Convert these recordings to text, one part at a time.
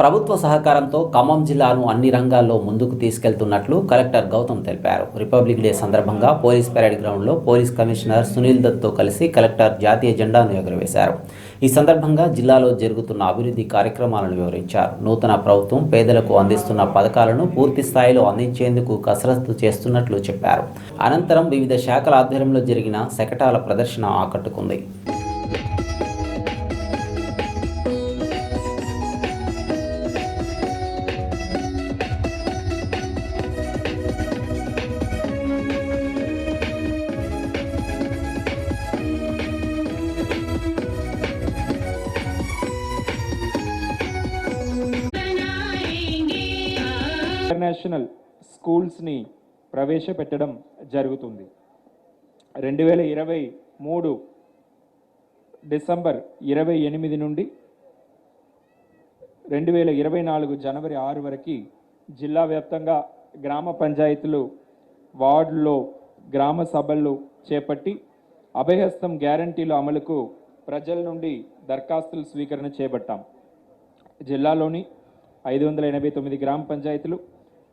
ప్రభుత్వ సహకారంతో ఖమ్మం జిల్లాను అన్ని రంగాల్లో ముందుకు తీసుకెళ్తున్నట్లు కలెక్టర్ గౌతమ్ తెలిపారు. రిపబ్లిక్ డే సందర్భంగా పోలీస్ పెరేడ్ గ్రౌండ్లో పోలీస్ కమిషనర్ సునీల్ దత్తో కలిసి కలెక్టర్ జాతీయ జెండాను ఎగురవేశారు. ఈ సందర్భంగా జిల్లాలో జరుగుతున్న అభివృద్ధి కార్యక్రమాలను వివరించారు. నూతన ప్రభుత్వం పేదలకు అందిస్తున్న పథకాలను పూర్తి స్థాయిలో అందించేందుకు కసరత్తు చేస్తున్నట్లు చెప్పారు. అనంతరం వివిధ శాఖల ఆధ్వర్యంలో జరిగిన శకటాల ప్రదర్శన ఆకట్టుకుంది. ఇంటర్నేషనల్ స్కూల్స్ని ప్రవేశపెట్టడం జరుగుతుంది. రెండు వేల ఇరవై మూడు డిసెంబర్ ఇరవై ఎనిమిది నుండి రెండు వేల ఇరవై నాలుగు జనవరి ఆరు వరకు జిల్లా వ్యాప్తంగా గ్రామ పంచాయతీలు వార్డుల్లో గ్రామ సభలు చేపట్టి అభయహస్తం గ్యారంటీల అమలుకు ప్రజల నుండి దరఖాస్తులు స్వీకరణ చేపట్టాం. జిల్లాలోని ఐదు వందల ఎనభై తొమ్మిది గ్రామ పంచాయతీలు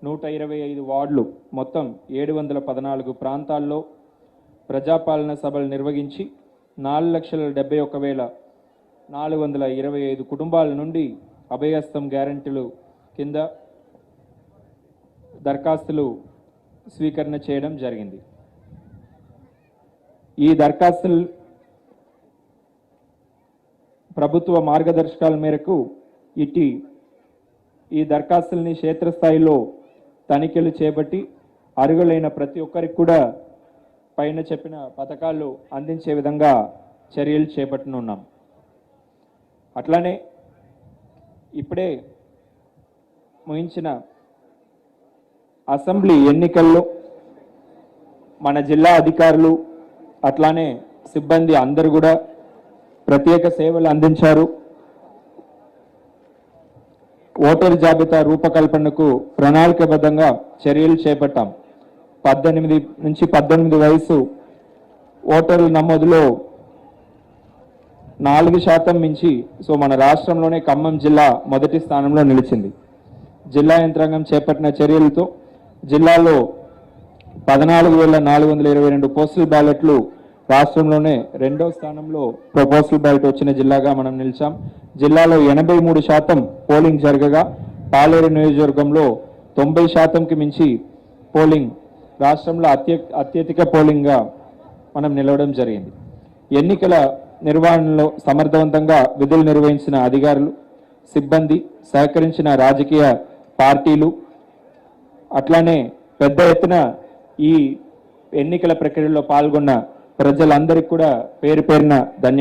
నూట ఇరవై ఐదు వార్డులు మొత్తం ఏడు వందల పద్నాలుగు ప్రాంతాల్లో ప్రజాపాలన సభలు నిర్వహించి నాలుగు లక్షల డెబ్బై ఒక వేల నాలుగు వందల ఇరవై ఐదు కుటుంబాల నుండి అభయస్తం గ్యారంటీలు కింద దరఖాస్తులు స్వీకరణ చేయడం జరిగింది. ఈ దరఖాస్తులు ప్రభుత్వ మార్గదర్శకాల మేరకు ఇట్టి ఈ దరఖాస్తుల్ని క్షేత్రస్థాయిలో తనిఖీలు చేపట్టి అర్హులైన ప్రతి ఒక్కరికి కూడా పైన చెప్పిన పథకాలు అందించే విధంగా చర్యలు చేపట్టనున్నాం. అట్లానే ఇప్పుడే ముగించిన అసెంబ్లీ ఎన్నికల్లో మన జిల్లా అధికారులు అట్లానే సిబ్బంది అందరూ కూడా ప్రత్యేక సేవలు అందించారు. ఓటరు జాబితా రూపకల్పనకు ప్రణాళికబద్ధంగా చర్యలు చేపట్టాం. పద్దెనిమిది నుంచి పద్దెనిమిది వయసు ఓటర్ల నమోదులో నాలుగు శాతం మించి సో మన రాష్ట్రంలోనే ఖమ్మం జిల్లా మొదటి స్థానంలో నిలిచింది. జిల్లా యంత్రాంగం చేపట్టిన చర్యలతో జిల్లాలో పద్నాలుగు వేల నాలుగు వందల ఇరవై రెండు పోస్టల్ బ్యాలెట్లు రాష్ట్రంలోనే రెండో స్థానంలో పోస్టల్ బ్యాలెట్ వచ్చిన జిల్లాగా మనం నిలిచాం. జిల్లాలో ఎనభై మూడు శాతం పోలింగ్ జరగగా పాలేరు నియోజకవర్గంలో తొంభై శాతంకి మించి పోలింగ్ రాష్ట్రంలో అత్య అత్యధిక పోలింగ్గా మనం నిలవడం జరిగింది. ఎన్నికల నిర్వహణలో సమర్థవంతంగా విధులు నిర్వహించిన అధికారులు సిబ్బంది సహకరించిన రాజకీయ పార్టీలు అట్లానే పెద్ద ఎత్తున ఈ ఎన్నికల ప్రక్రియలో పాల్గొన్న ప్రజలందరికీ కూడా పేరు పేరున ధన్యవాదాలు.